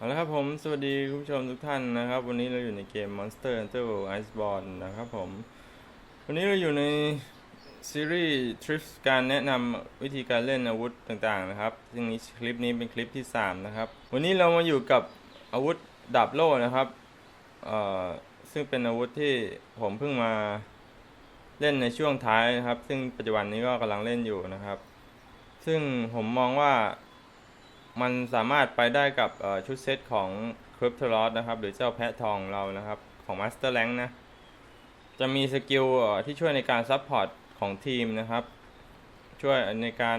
เอาละครับผม สวัสดีคุณผู้ชมทุกท่านนะครับ วันนี้เราอยู่ในเกม Monster Hunter World Iceborne นะครับผม วันนี้เราอยู่ในซีรีส์ Trips การแนะนำวิธีการเล่นอาวุธต่างๆนะครับ ซึ่งนี้คลิปนี้เป็นคลิปที่ 3 นะครับ วันนี้เรามาอยู่กับอาวุธดาบโล่นะครับเอ่อซึ่งเป็นอาวุธที่ผมเพิ่งมาเล่นในช่วงท้ายนะครับ ซึ่งปัจจุบันนี้ก็กำลังเล่นอยู่นะครับ ซึ่งผมมองว่า มันสามารถไปได้กับชุดเซตของคริปทรอสนะครับ หรือเจ้าแพะทองเรานะครับ ของมาสเตอร์แลงนะ จะมีสกิลที่ช่วยในการซัพพอร์ตของทีมนะครับ ช่วยในการ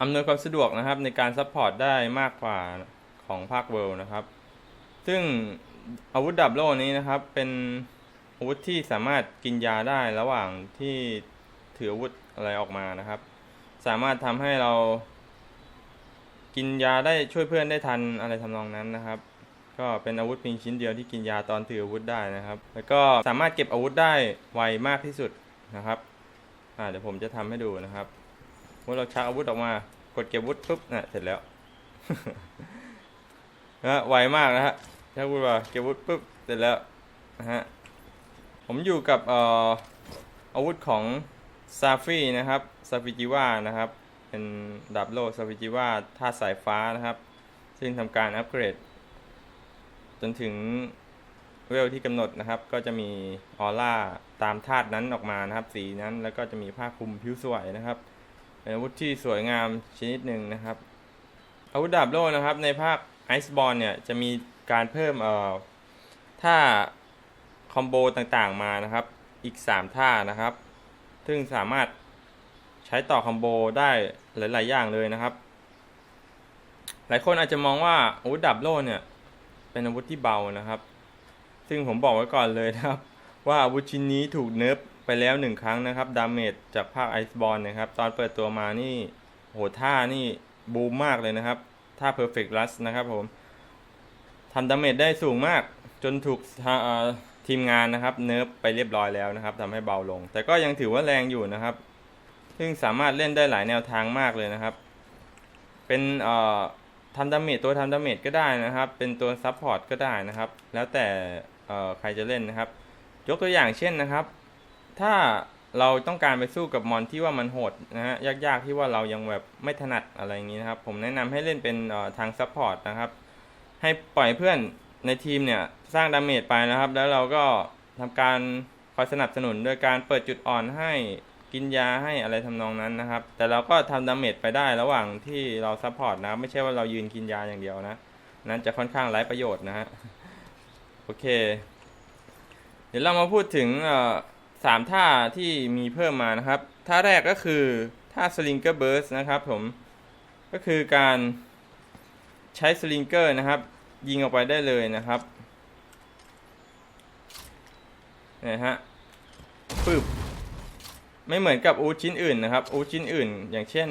อำนวยความสะดวกนะครับ ในการซัพพอร์ตได้มากกว่าของภาคเวิลด์นะครับ ซึ่งอาวุธดับโลนี้นะครับ เป็นอาวุธที่สามารถกินยาได้ระหว่างที่ถืออาวุธอะไรออกมานะครับ สามารถทำให้เรา กินยาได้ช่วยเพื่อนได้ทันอะไรทำนองนั้นนะครับ ก็เป็นอาวุธเพียงชิ้นเดียวที่กินยาตอนถืออาวุธได้นะครับ แล้วก็สามารถเก็บอาวุธได้ไวมากที่สุดนะครับเดี๋ยวผมจะทำให้ดูนะครับเมื่อเราชักอาวุธออกมากดเก็บอาวุธปุ๊บนะเสร็จแล้วนะฮะไวมากนะฮะชักอาวุธมาเก็บอาวุธปุ๊บเสร็จแล้วนะฮะผมอยู่กับอออาวุธของซาฟี่นะครับซาฟิจิว่านะครับ เป็นดับโลซาฟิจิว่าธาตุสายฟ้านะครับ ซึ่งทำการอัปเกรด จนถึงเวลที่กำหนดนะครับ ก็จะมีออร่าตามธาตุนั้นออกมานะครับ สีนั้นแล้วก็จะมีผ้าคลุมผิวสวยนะครับเป็นอาวุธที่สวยงามชนิดหนึ่งนะครับ อาวุธดาบโลนะครับในภาคไอซ์บอลเนี่ยจะมีการเพิ่มเอ่อท่าคอมโบต่างๆมานะครับ อีก 3 ท่านะครับ ซึ่งสามารถ ใช้ต่อคอมโบได้หลาย ๆ อย่างเลยนะครับ หลายคนอาจจะมองว่าอาวุธดับโล่เนี่ย เป็นอาวุธที่เบานะครับ ซึ่งผมบอกไว้ก่อนเลยนะครับ ว่าอาวุธชิ้นนี้ถูกเนิร์ฟไปแล้วหนึ่งครั้งนะครับ ดาเมจจากภาคไอซ์บอลนะครับ ตอนเปิดตัวมานี่โหท่านี่บูมมากเลยนะครับ ท่า Perfect Rush นะครับผมทำดาเมจได้สูงมากจนถูกทีมงานนะครับ เนิร์ฟไปเรียบร้อยแล้วนะครับทำให้เบาลง แต่ก็ยังถือว่าแรงอยู่นะครับ ซึ่งสามารถเล่นได้หลายแนวทางมากเลยนะครับ เป็นเอ่อทำดาเมจตัวทำดาเมจก็ได้นะครับ เป็นตัวซับพอร์ตก็ได้นะครับ แล้วแต่เอ่อใครจะเล่นนะครับ ยกตัวอย่างเช่นนะครับ ถ้าเราต้องการไปสู้กับมอนที่ว่ามันโหดนะฮะยากๆที่ว่าเรายังแบบไม่ถนัดอะไรอย่างนี้นะครับ ผมแนะนำให้เล่นเป็นทางซับพอร์ตนะครับ ให้ปล่อยเพื่อนในทีมเนี่ยสร้างดาเมจไปนะครับ แล้วเราก็ทำการคอยสนับสนุนโดยการเปิดจุดอ่อนให้ กินยาให้อะไรทำนองนั้นนะครับ แต่เราก็ทำดาเมจไปได้ระหว่างที่เราซัพพอร์ตนะ ไม่ใช่ว่าเรายืนกินยาอย่างเดียวนะ นั้นจะค่อนข้างไร้ประโยชน์นะฮะ โอเค เดี๋ยวเรามาพูดถึงสามท่าที่มีเพิ่มมานะครับ ท่าแรกก็คือท่าสลิงเกอร์เบิร์สนะครับผม ก็คือการใช้สลิงเกอร์นะครับ ยิงออกไปได้เลยนะครับนะฮะปึ๊บ ไม่เหมือนกับอูชิ้นอื่นนะครับอูชิ้นอื่น อย่างเช่น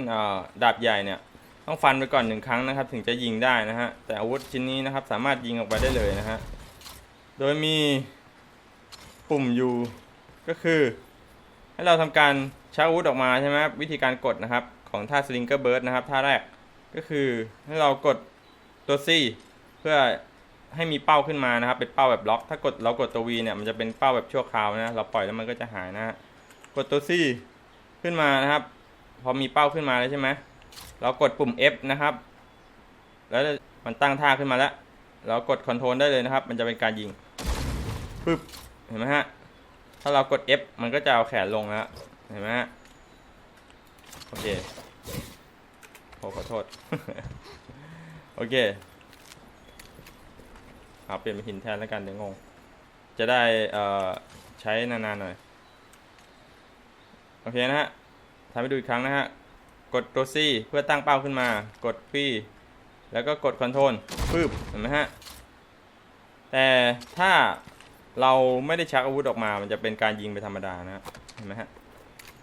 ดาบใหญ่เนี่ยต้องฟันไปก่อนหนึ่งครั้งนะครับ ถึงจะยิงได้นะฮะแต่อาวุธชิ้นนี้นะครับ สามารถยิงออกไปได้เลยนะฮะโดยมีปุ่มอยู่ก็คือ ให้เราทำการชักอาวุธออกมาใช่ไหมวิธีการกดนะครับ ของท่าสลิงเกอร์เบิร์ดนะครับท่าแรกก็คือให้เรากดตัว C เพื่อให้มีเป้าขึ้นมานะครับ เป็นเป้าแบบล็อก ถ้ากดเรากดตัว V เนี่ยมันจะเป็นเป้าแบบชั่วคราวนะเราปล่อยแล้วมันก็จะหายนะฮะ กดตัว C ขึ้นมานะครับ พอมีเป้าขึ้นมาแล้วใช่ไหมเรากดปุ่ม F นะครับ แล้วมันตั้งท่าขึ้นมาแล้ว เรากดคอนโทรลได้เลยนะครับ มันจะเป็นการยิงปึ๊บเห็นไหมฮะ ถ้าเรากด F มันก็จะเอาแขนลงแล้ว เห็นไหมฮะ โอเคโอ้ขอโทษ โอเคเอาเปลี่ยนเป็นหินแทนแล้วกันเดี๋ยวงง จะได้ใช้นานๆหน่อย โอเคนะฮะทำให้ดูอีกครั้งนะฮะ กดตัว C เพื่อตั้งเป้าขึ้นมา กด P แล้วก็กด Ctrl ปึ๊บเห็นไหมฮะ แต่ถ้าเราไม่ได้ชักอาวุธออกมา มันจะเป็นการยิงไปธรรมดานะเห็นไหมฮะ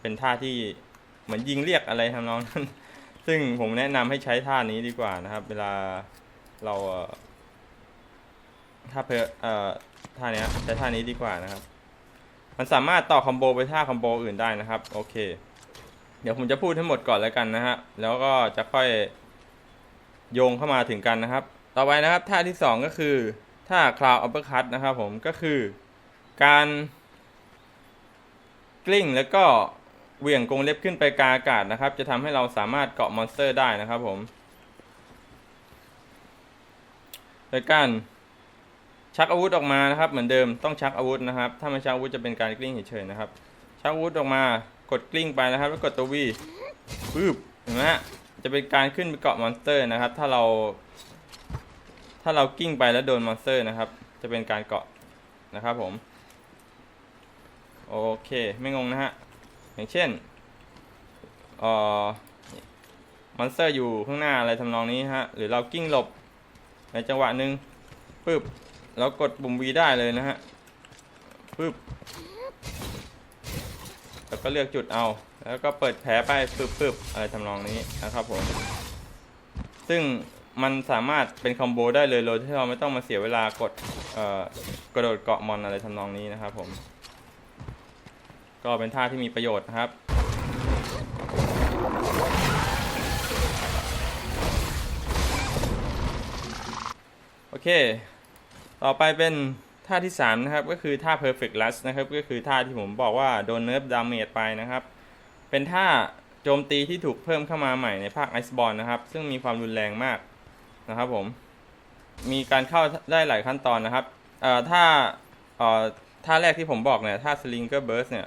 เป็นท่าที่เหมือนยิงเรียกอะไรทำนองนั้น ซึ่งผมแนะนำให้ใช้ท่านี้ดีกว่านะครับ เวลาเราถ้าเพอเอ่อท่านี้ใช้ท่านี้ดีกว่านะครับ มันสามารถต่อคอมโบไปท่าคอมโบอื่นได้นะครับ โอเค เดี๋ยวผมจะพูดทั้งหมดก่อนแล้วกันนะฮะ แล้วก็จะค่อยโยงเข้ามาถึงกันนะครับ ต่อไปนะครับท่าที่สองก็คือท่าคลาวอัปเปอร์คัตนะครับผมก็คือการกลิ้งแล้วก็เหวี่ยงกรงเล็บขึ้นไปกลางอากาศนะครับ จะทำให้เราสามารถเกาะมอนสเตอร์ได้นะครับผมโดยการ ชักอาวุธออกมานะครับ เหมือนเดิมต้องชักอาวุธนะครับ ถ้าไม่ชักอาวุธจะเป็นการกลิ้งเฉยๆนะครับ ชักอาวุธออกมากดกลิ้งไปนะครับ แล้วกดตัววีปึ๊บเห็นไหมฮะจะเป็นการขึ้นไปเกาะมอนสเตอร์นะครับ ถ้าเรา ถ้าเรากิ้งไปแล้วโดนมอนสเตอร์นะครับ จะเป็นการเกาะนะครับผม โอเคไม่งงนะฮะอย่างเช่นเอ่อมอนสเตอร์อยู่ข้างหน้าอะไรทำนองนี้ฮะหรือเรากิ้งหลบในจังหวะหนึ่งปึ๊บ เรากดปุ่ม V ได้เลยนะฮะปึ๊บแล้วก็เลือกจุดเอา แล้วก็เปิดแผลไปปึ๊บปึ๊บอะไรทำนองนี้นะครับผม ซึ่งมันสามารถเป็นคอมโบได้เลยโดยที่เราไม่ต้องมาเสียเวลากดกระโดดเกาะมอนอะไรทำนองนี้นะครับผม ก็เป็นท่าที่มีประโยชน์นะครับโอเค ต่อไปเป็นท่าที่3นะครับก็คือท่า perfect last นะครับก็คือท่าที่ผมบอกว่าโดนเนิร์ฟดาเมจไปนะครับ เป็นท่าโจมตีที่ถูกเพิ่มเข้ามาใหม่ในภาค Iceborne นะครับ ซึ่งมีความรุนแรงมากนะครับผม มีการเข้าได้หลายขั้นตอนนะครับเอ่อท่าเอ่อท่าแรกที่ผมบอกเนี่ยท่า slinger burst เนี่ย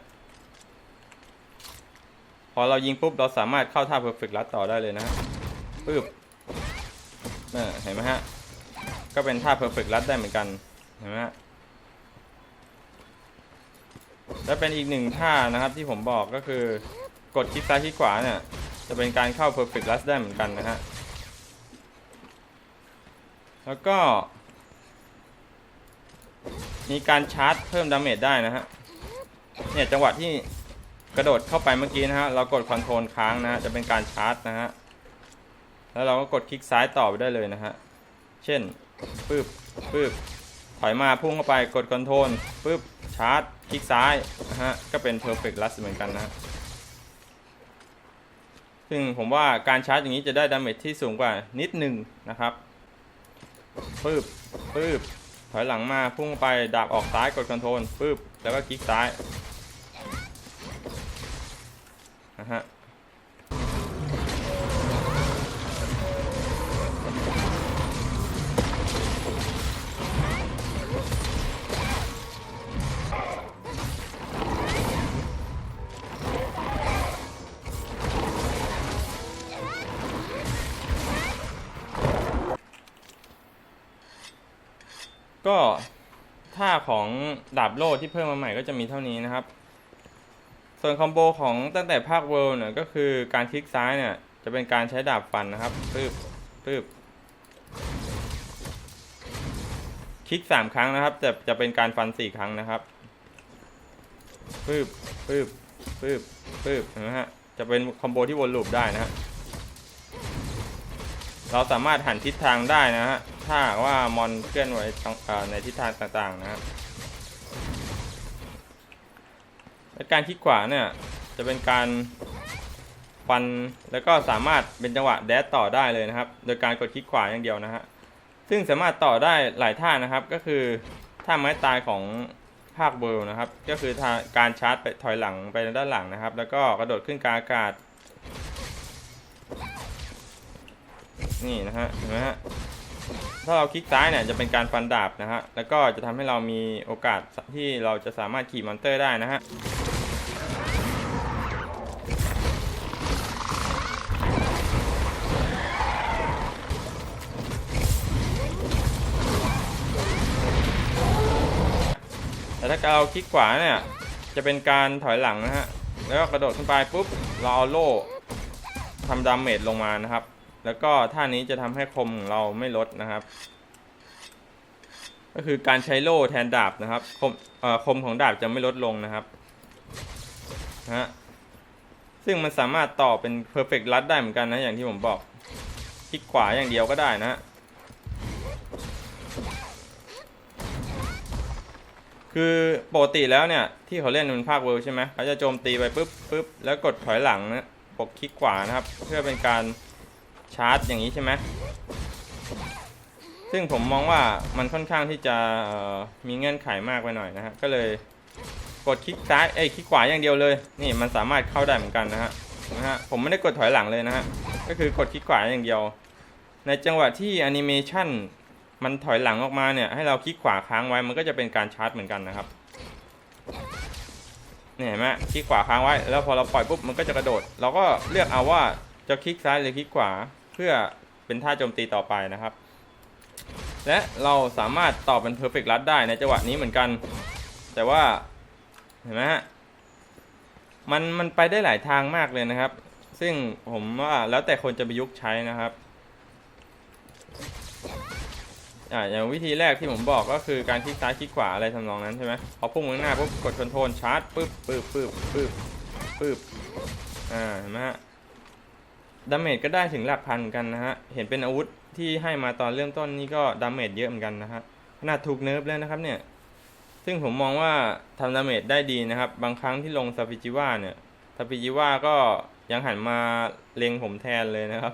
พอเรายิงปุ๊บ เราสามารถเข้าท่า perfect last ต่อได้เลยนะฮะปึ๊บเห็นไหมฮะ ก็เป็นท่า perfect last ได้เหมือนกันเห็นไหมฮะและเป็นอีกหนึ่งท่านะครับที่ผมบอกก็คือกดคลิกซ้ายคลิกขวาเนี่ยจะเป็นการเข้า perfect last ได้เหมือนกันนะฮะ แล้วก็ มีการชาร์จเพิ่มดาเมจได้นะฮะ เนี่ยจังหวะที่กระโดดเข้าไปเมื่อกี้นะฮะ เรากดคอนโทรลค้างนะฮะ จะเป็นการชาร์จนะฮะ แล้วเราก็กดคลิกซ้ายต่อไปได้เลยนะฮะ เช่น ปึ๊บปึ๊บถอยมาพุ่งเข้าไปกดคอนโทรลปึ๊บชาร์จคลิกซ้ายนะฮะก็เป็น perfect last เหมือนกันนะซึ่งผมว่าการชาร์จอย่างนี้จะได้ดาเมจที่สูงกว่านิดหนึ่งนะครับปึ๊บปึ๊บถอยหลังมาพุ่งไปดาบออกซ้ายกดคอนโทรลปึ๊บแล้วก็คลิกซ้ายนะฮะ ก็ท่าของดาบโล่ที่เพิ่มมาใหม่ก็จะมีเท่านี้นะครับ ส่วนคอมโบของตั้งแต่ภาคเวิลด์เนี่ยก็คือการคลิกซ้ายเนี่ย จะเป็นการใช้ดาบฟันนะครับปึ๊บปึ๊บคลิกสามครั้งนะครับจะจะเป็นการฟันสี่ครั้งนะครับปึ๊บปึ๊บปึ๊บปึ๊บนะฮะจะเป็นคอมโบที่วนลูปได้นะฮะเราสามารถหันทิศทางได้นะฮะ ถ้าว่ามอนเคลื่อนไหวในทิศทางต่างๆนะครับการคลิกขวาเนี่ยจะเป็นการฟันแล้วก็สามารถเป็นจังหวะแดดต่อได้เลยนะครับ โดยการกดคลิกขวาอย่างเดียวนะฮะซึ่งสามารถต่อได้หลายท่านะครับ ก็คือท่าไม้ตายของภาคเบิร์ลนะครับ ก็คือการชาร์จไปถอยหลังไปด้านหลังนะครับ แล้วก็กระโดดขึ้นกลางอากาศ นี่นะฮะเห็นไหมฮะ ถ้าเราคลิกซ้ายเนี่ยจะเป็นการฟันดาบนะฮะ แล้วก็จะทำให้เรามีโอกาสที่เราจะสามารถขี่มอนเตอร์ได้นะฮะแต่ถ้าเราคลิกขวาเนี่ยจะเป็นการถอยหลังนะฮะ แล้วก็กระโดดขึ้นไปปุ๊บเราเอาโล่ทำดาเมจลงมานะครับ แล้วก็ท่านี้จะทำให้คมของเราไม่ลดนะครับ ก็คือการใช้โล่แทนดาบนะครับ คมคมของดาบจะไม่ลดลงนะครับนะฮะซึ่งมันสามารถต่อเป็น perfect รัดได้เหมือนกันนะ อย่างที่ผมบอกคลิกขวาอย่างเดียวก็ได้นะฮะคือปกติแล้วเนี่ย ที่เขาเล่นเป็นภาคเวิร์ใช่ไหมเขาจะโจมตีไปปุ๊บปุ๊บแล้วกดถอยหลังนะปกคลิกขวานะครับ เพื่อเป็นการ ชาร์จอย่างนี้ใช่ไหมซึ่งผมมองว่ามันค่อนข้างที่จะมีเงื่อนไขมากไปหน่อยนะฮะก็เลยกดคลิกซ้ายเอ้ยคลิกขวาอย่างเดียวเลย นี่มันสามารถเข้าได้เหมือนกันนะฮะนะฮะผมไม่ได้กดถอยหลังเลยนะฮะก็คือกดคลิกขวาอย่างเดียว ในจังหวะที่แอนิเมชันมันถอยหลังออกมาเนี่ยให้เราคลิกขวาค้างไว้มันก็จะเป็นการชาร์จเหมือนกันนะครับเนี่ยเห็นไหมคลิกขวาค้างไว้ แล้วพอเราปล่อยปุ๊บมันก็จะกระโดด เราก็เลือกเอาว่า จะคลิกซ้ายหรือคลิกขวาเพื่อเป็นท่าโจมตีต่อไปนะครับ และเราสามารถต่อเป็น perfect รัดได้ในจังหวะนี้เหมือนกัน แต่ว่าเห็นไหมฮะมันมันไปได้หลายทางมากเลยนะครับ ซึ่งผมว่าแล้วแต่คนจะประยุกต์ใช้นะครับอ่าอย่างวิธีแรกที่ผมบอกก็คือการคลิกซ้ายคลิกขวาอะไรทำนองนั้นใช่ไหมพอพุ่งข้างหน้าปุ๊บกดคอนโทรลชาร์จปึ๊บปึ๊บปึ๊บปึ๊บปึ๊บอ่าเห็นไหมฮะ ดาเมจก็ได้ถึงหลักพันกันนะฮะ เห็นเป็นอาวุธที่ให้มาตอนเริ่มต้นนี่ก็ดาเมจเยอะเหมือนกันนะฮะ ขนาดถูกเนิร์ฟแล้วนะครับเนี่ย ซึ่งผมมองว่าทำดาเมจได้ดีนะครับ บางครั้งที่ลงซาฟิจิว่าเนี่ยซาฟิจิว่าก็ยังหันมาเล็งผมแทนเลยนะครับ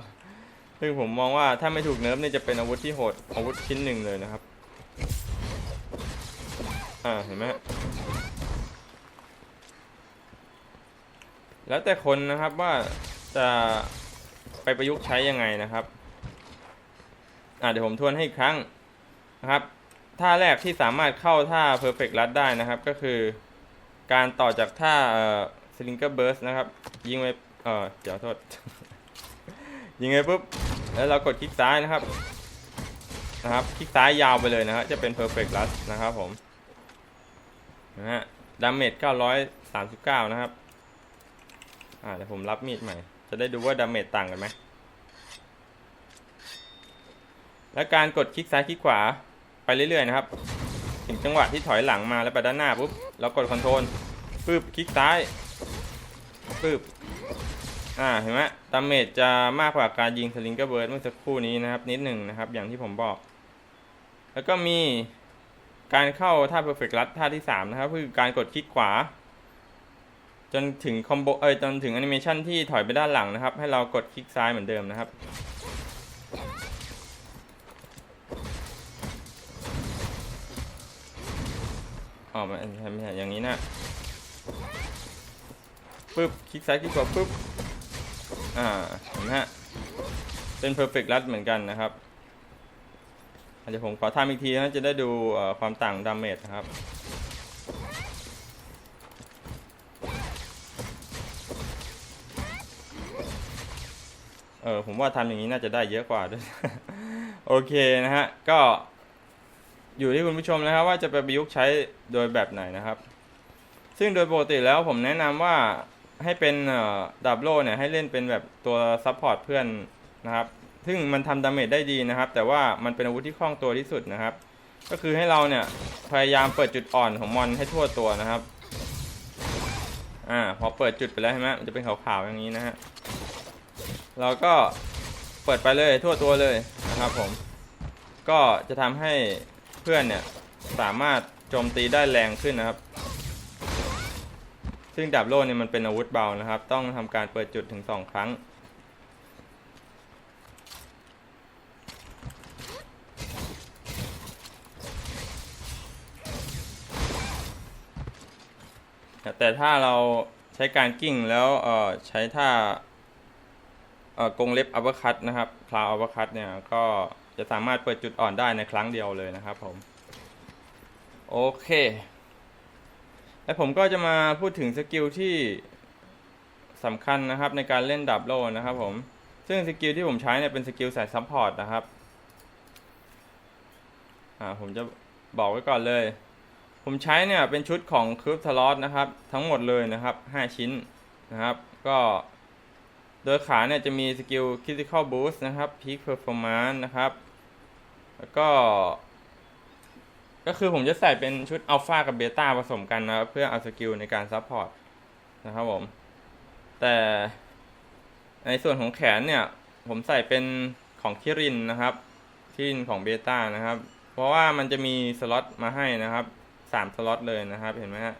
ซึ่งผมมองว่าถ้าไม่ถูกเนิร์ฟเนี่ยจะเป็นอาวุธที่โหดอาวุธชิ้นหนึ่งเลยนะครับ อ่าเห็นไหมแล้วแต่คนนะครับว่าจะ ไปประยุกต์ใช้ยังไงนะครับเดี๋ยวผมทวนให้อีกครั้งนะครับท่าแรกที่สามารถเข้าท่า perfect รัดได้นะครับ ก็คือการต่อจากท่า slinger burst นะครับ ยิงไปเออเดี๋ยวโทษ ยิงไปปุ๊บ แล้วเรากดคลิกซ้ายนะครับนะครับ คลิกซ้ายยาวไปเลยนะครับจะเป็น perfect rush นะครับผมนะฮะดาเมจ939 นะครับ อ่าเดี๋ยวผมรับมีดใหม่ จะได้ดูว่าดาเมจต่างกันไหม และการกดคลิกซ้ายคลิกขวาไปเรื่อยๆนะครับ ถึงจังหวะที่ถอยหลังมาแล้วไปด้านหน้าปุ๊บเรากดคอนโทรลปึ๊บคลิกซ้ายปึ๊บอ่าเห็นไหมดาเมจจะมากกว่าการยิงสลิงเกอร์เบิร์ดเมื่อสักครู่นี้นะครับนิดหนึ่งนะครับ อย่างที่ผมบอก แล้วก็มีการเข้าท่า perfect รัดท่าที่3นะครับคือการกดคลิกขวา จนถึงคอมโบเอ้ยจนถึงแอนิเมชันที่ถอยไปด้านหลังนะครับ ให้เรากดคลิกซ้ายเหมือนเดิมนะครับ อ๋อไม่ใช่ไม่ใช่อย่างนี้นะปึ๊บคลิกซ้ายคลิกขวาปึ๊บอ่าเห็นไหมฮะเป็น perfect รัดเหมือนกันนะครับอะเดี๋ยวผมขอทำอีกทีนะจะได้ดูความต่างดาเมจนะครับ เออผมว่าทำอย่างนี้น่าจะได้เยอะกว่าด้วย โอเคนะฮะ ก็อยู่ที่คุณผู้ชมนะครับ ว่าจะไปประยุกต์ใช้โดยแบบไหนนะครับ ซึ่งโดยปกติแล้วผมแนะนำว่าให้เป็นดับโลเนี่ยให้เล่นเป็นแบบตัวซัพพอร์ตเพื่อนนะครับ ซึ่งมันทำดาเมจได้ดีนะครับ แต่ว่ามันเป็นอาวุธที่คล่องตัวที่สุดนะครับ ก็คือให้เราเนี่ยพยายามเปิดจุดอ่อนของมอนให้ทั่วตัวนะครับ อ่าพอเปิดจุดไปแล้วใช่ไหมมันจะเป็นขาวๆอย่างนี้นะฮะ เราก็เปิดไปเลยทั่วตัวเลยนะครับผม ก็จะทำให้เพื่อนเนี่ยสามารถโจมตีได้แรงขึ้นนะครับ ซึ่งดาบโล่เนี่ยมันเป็นอาวุธเบานะครับ ต้องทำการเปิดจุดถึงสองครั้ง แต่ถ้าเราใช้การกิ้งแล้วใช้ท่า กรงเล็บอัปเปอร์คัตนะครับคลาวอัปเปอร์คัตเนี่ยก็จะสามารถเปิดจุดอ่อนได้ในครั้งเดียวเลยนะครับผม โอเค และผมก็จะมาพูดถึงสกิลที่สำคัญนะครับในการเล่นดับโลนะครับผม ซึ่งสกิลที่ผมใช้เนี่ยเป็นสกิลสายซัพพอร์ตนะครับอ่าผมจะบอกไว้ก่อนเลย ผมใช้เนี่ยเป็นชุดของครูปทลอสนะครับ ทั้งหมดเลยนะครับ 5 ชิ้นนะครับ ก็ โดยขาเนี่ยจะมีสกิล critical boost นะครับ peak performance นะครับ แล้วก็ ก็คือผมจะใส่เป็นชุดอัลฟากับเบต้าผสมกันนะครับ เพื่อเอาสกิลในการซัพพอร์ตนะครับผม แต่ในส่วนของแขนเนี่ย ผมใส่เป็นของคิรินนะครับคิรินของเบต้านะครับ เพราะว่ามันจะมีสล็อตมาให้นะครับสามสล็อตเลยนะครับ เห็นไหมฮะ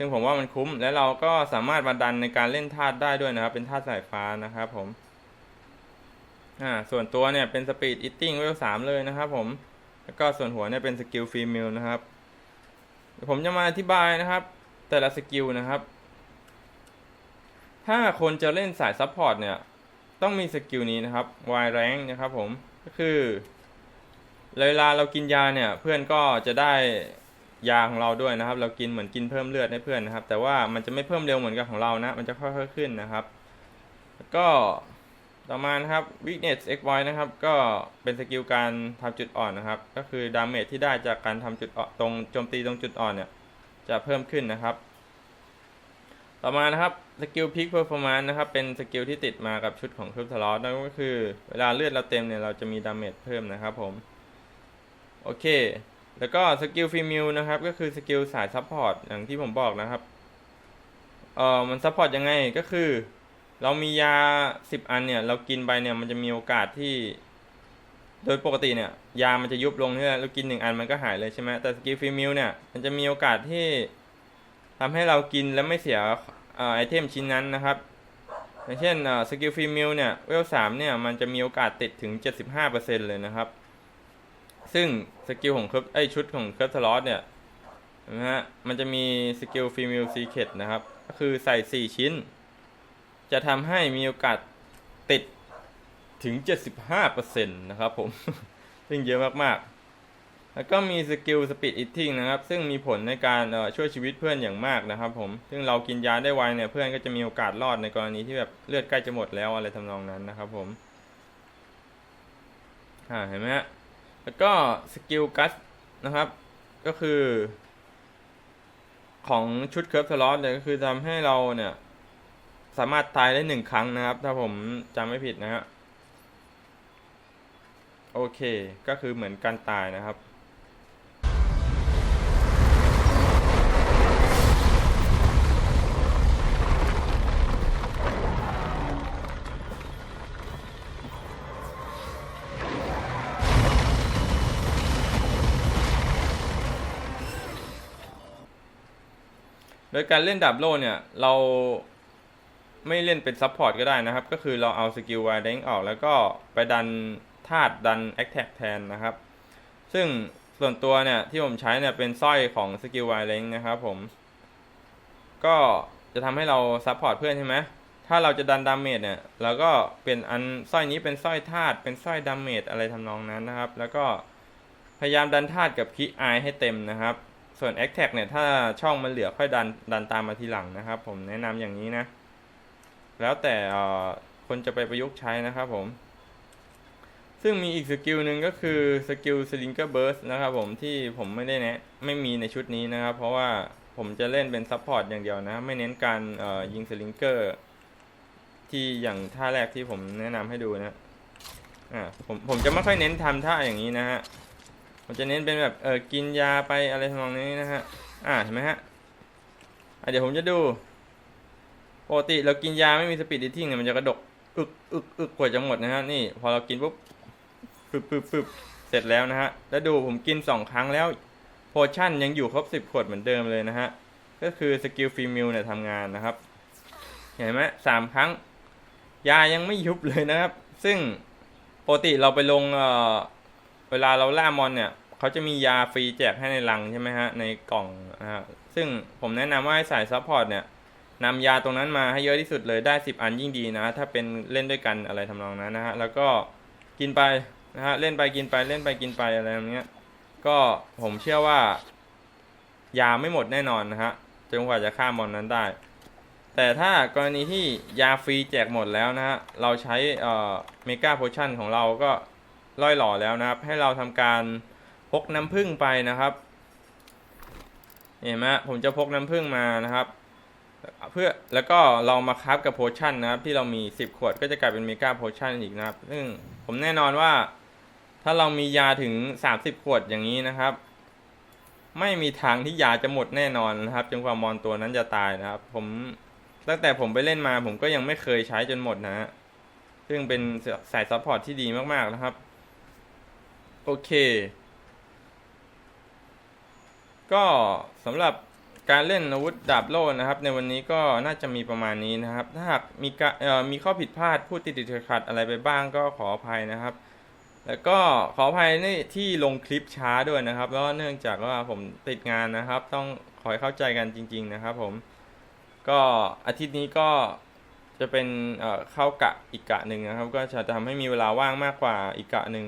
ซึ่งผมว่ามันคุ้ม และเราก็สามารถมาดันในการเล่นธาตุได้ด้วยนะครับ เป็นธาตุสายฟ้านะครับผม อ่า ส่วนตัวเนี่ยเป็นสปีดอิตติ้งเวลสามเลยนะครับผม แล้วก็ส่วนหัวเนี่ยเป็นสกิลฟีมิลนะครับ ผมจะมาอธิบายนะครับ แต่ละสกิลนะครับ ถ้าคนจะเล่นสายซัพพอร์ตเนี่ย ต้องมีสกิลนี้นะครับ Y rank นะครับผม ก็คือ เวลาเรากินยาเนี่ย เพื่อนก็จะได้ ยาของเราด้วยนะครับ เรากินเหมือนกินเพิ่มเลือดให้เพื่อนนะครับ แต่ว่ามันจะไม่เพิ่มเร็วเหมือนกับของเรานะ มันจะค่อยๆขึ้นนะครับ แล้วก็ต่อมานะครับ weakness xy นะครับ ก็เป็นสกิลการทำจุดอ่อนนะครับ ก็คือดาเมจที่ได้จากการทำจุดอ่อนตรงโจมตีตรงจุดอ่อนเนี่ยจะเพิ่มขึ้นนะครับ ต่อมานะครับสกิลพิกเพอร์ฟอร์มานนะครับ เป็นสกิลที่ติดมากับชุดของคริปทลอสนั่นก็คือ เวลาเลือดเราเต็มเนี่ยเราจะมีดาเมจเพิ่มนะครับผม โอเค แล้วก็สกิลฟีมิลนะครับก็คือสกิลสายซัพพอร์ตอย่างที่ผมบอกนะครับเอ่อมันซัพพอร์ตยังไงก็คือ เรามียา 10 อันเนี่ยเรากินไปเนี่ยมันจะมีโอกาสที่ โดยปกติเนี่ยยามันจะยุบลงเนี่ยเรากินหนึ่งอันมันก็หายเลยใช่ไหมแต่สกิลฟีมิลเนี่ยมันจะมีโอกาสที่ทำให้เรากินแล้วไม่เสียเอ่อไอเทมชิ้นนั้นนะครับอย่างเช่นสกิลฟีมิลเนี่ยเวลสามเนี่ยมันจะมีโอกาสติดถึง 75%เลยนะครับ ซึ่งสกิลของเคิร์ฟไอชุดของเคิร์ฟสล็อตเนี่ยนะฮะมันจะมีสกิลฟีมิลซีเคทนะครับ ก็คือใส่ 4 ชิ้น จะทำให้มีโอกาสติดถึง 75%นะครับผม ซึ่งเยอะมาก ๆ แล้วก็มีสกิลสปีดอิทติ้งนะครับ ซึ่งมีผลในการช่วยชีวิตเพื่อนอย่างมากนะครับผม ซึ่งเรากินยาได้ไวเนี่ยเพื่อนก็จะมีโอกาสรอดในกรณีที่แบบเลือดใกล้จะหมดแล้วอะไรทำนองนั้นนะครับผม อ่าเห็นไหมฮะ แล้วก็สกิลกัสนะครับ ก็คือ ของชุดเคิร์ฟสล็อตเนี่ยก็คือทำให้เราเนี่ย สามารถตายได้หนึ่งครั้งนะครับ ถ้าผมจำไม่ผิดนะฮะโอเค ก็คือเหมือนการตายนะครับ การเล่นดับโลเนี่ย เราไม่เล่นเป็นซับพอร์ตก็ได้นะครับ ก็คือเราเอาสกิลวายเด้งออก แล้วก็ไปดันธาตุดันแอคแท็กแทนนะครับ ซึ่งส่วนตัวเนี่ย ที่ผมใช้เนี่ย เป็นสร้อยของสกิลวายเด้งนะครับผม ก็จะทำให้เราซับพอร์ตเพื่อนใช่ไหมถ้าเราจะดันดาเมจเนี่ยเราก็เป็นอันสร้อยนี้เป็นสร้อยธาตุเป็นสร้อยดาเมจอะไรทำนองนั้นนะครับ แล้วก็พยายามดันธาตุกับคีไอให้เต็มนะครับ ส่วน a c t a g เนี่ยถ้าช่องมันเหลือค่อยดันดันตามมาทีหลังนะครับ ผมแนะนำอย่างนี้นะ แล้วแต่คนจะไปประยุกต์ใช้นะครับผม ซึ่งมีอีกสกิลหนึ่งก็คือสกิลสลิงเกอร์เบิร์สนะครับผมที่ผมไม่ได้แนะไม่มีในชุดนี้นะครับ เพราะว่าผมจะเล่นเป็นซัพพอร์ตอย่างเดียวนะ ไม่เน้นการยิงสลิงเกอร์ที่อย่างท่าแรกที่ผมแนะนำให้ดูนะอ่าผมผมจะไม่ค่อยเน้นทำท่าอย่างนี้นะฮะ ผมจะเน้นเป็นแบบเออกินยาไปอะไรทำนองนี้นะฮะ อ่าเห็นไหมฮะอะเดี๋ยวผมจะดูปกติเรากินยาไม่มีสปีดดิทิ้งเนี่ยมันจะกระดกอึกอึกอึกกว่าจะหมดนะฮะนี่ พอเรากินปุ๊บปึ๊บปึ๊บปึ๊บเสร็จแล้วนะฮะ แล้วดูผมกินสองครั้งแล้วโพชั่นยังอยู่ครบสิบขวดเหมือนเดิมเลยนะฮะ ก็คือสกิลฟีมิลเนี่ยทำงานนะครับ เห็นไหมสามครั้ง ยายังไม่ยุบเลยนะครับ ซึ่งปกติเราไปลงเอ่อ เวลาเราล่ามอนเนี่ยเขาจะมียาฟรีแจกให้ในลังใช่ไหมฮะในกล่องนะฮะซึ่งผมแนะนำว่าให้สายซัพพอร์ตเนี่ยนำยาตรงนั้นมาให้เยอะที่สุดเลยได้ 10 อันยิ่งดีนะ ถ้าเป็นเล่นด้วยกันอะไรทำนองนั้นนะฮะแล้วก็กินไปนะฮะเล่นไปกินไปเล่นไปกินไปอะไรแบบเนี้ยก็ผมเชื่อว่า ยาไม่หมดแน่นอนนะฮะจนกว่าจะฆ่ามอนนั้นได้ แต่ถ้ากรณีที่ยาฟรีแจกหมดแล้วนะฮะเราใช้เอ่อเมกาโพชั่นของเราก็ ล่อยหล่อแล้วนะครับ ให้เราทำการพกน้ำผึ้งไปนะครับเห็นไหมผมจะพกน้ำผึ้งมานะครับ เพื่อแล้วก็เรามาคับกับโพชั่นนะครับ ที่เรามี 10 ขวดก็จะกลายเป็นเมกาโพชั่นอีกนะครับ ซึ่งผมแน่นอนว่า ถ้าเรามียาถึง 30 ขวดอย่างนี้นะครับ ไม่มีทางที่ยาจะหมดแน่นอนนะครับจนกว่ามอนตัวนั้นจะตายนะครับ ผมตั้งแต่ผมไปเล่นมาผมก็ยังไม่เคยใช้จนหมดนะฮะซึ่งเป็นสายซัพพอร์ตที่ดีมากๆนะครับ โอเค ก็สำหรับการเล่นอาวุธดาบโล่นะครับ ในวันนี้ก็น่าจะมีประมาณนี้นะครับ ถ้าหากมีกะเอ่อมีข้อผิดพลาดพูดติดติดขัดอะไรไปบ้างก็ขออภัยนะครับ แล้วก็ขออภัยในที่ลงคลิปช้าด้วยนะครับแล้วเนื่องจากว่าผมติดงานนะครับ ต้องขอให้เข้าใจกันจริง ๆนะครับ ผมก็อาทิตย์นี้ก็จะเป็นเอ่อเข้ากะอีกกะหนึ่งนะครับ ก็จะทำให้มีเวลาว่างมากกว่าอีกกะหนึ่ง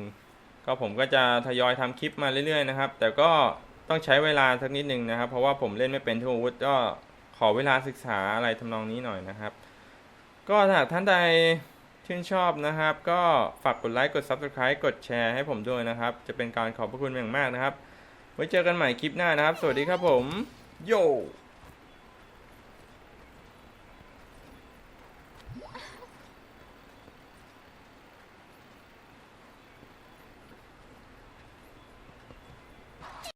ก็ผมก็จะทยอยทำคลิปมาเรื่อยๆนะครับ แต่ก็ต้องใช้เวลาสักนิดหนึ่งนะครับ เพราะว่าผมเล่นไม่เป็นทุกอาวุธก็ขอเวลาศึกษาอะไรทำนองนี้หน่อยนะครับ ก็ถ้าท่านใดชื่นชอบนะครับ ก็ฝากกดไลค์กด Subscribe กดแชร์ให้ผมด้วยนะครับ จะเป็นการขอบพระคุณอย่างมากนะครับ ไว้เจอกันใหม่คลิปหน้านะครับ สวัสดีครับผม โย